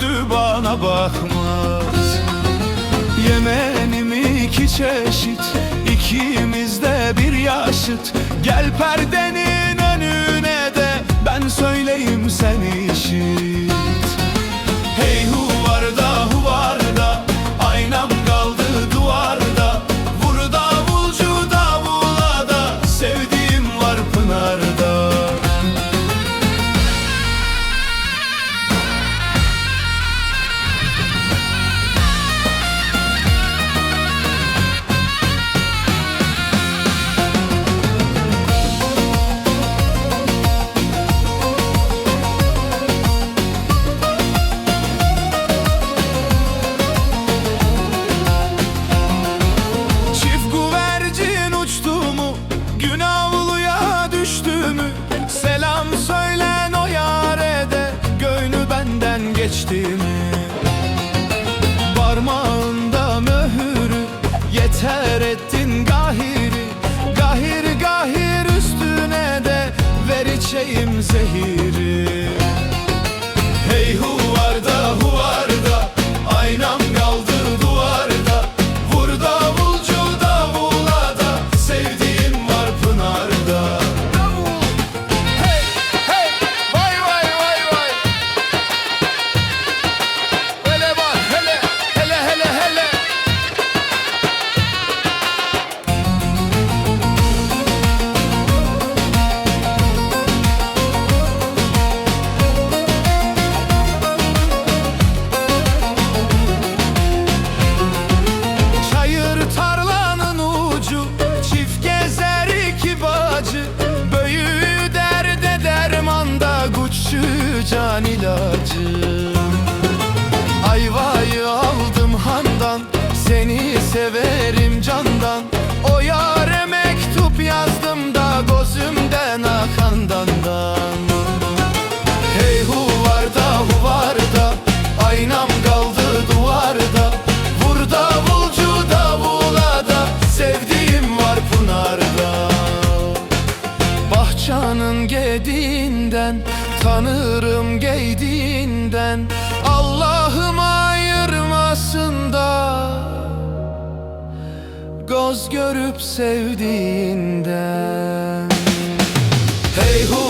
gördü bana bakmaz. Yemenim iki çeşit ikimiz de bir yaşıt. Gel perdenin benden geçti mi Parmağında mühürü Yeter ettin gahiri. Gahir gahir üstüne de Ver zehiri Gözümden akandandan. Hey huvarda huvarda Aynam kaldı duvarda. Vur davulcu davula da Sevdiğim var Pınar'da. Bahçanın gediğinden Tanırım geydiğinden Allah'ım ayırmasın da Göz görüp sevdiğinden Hey, who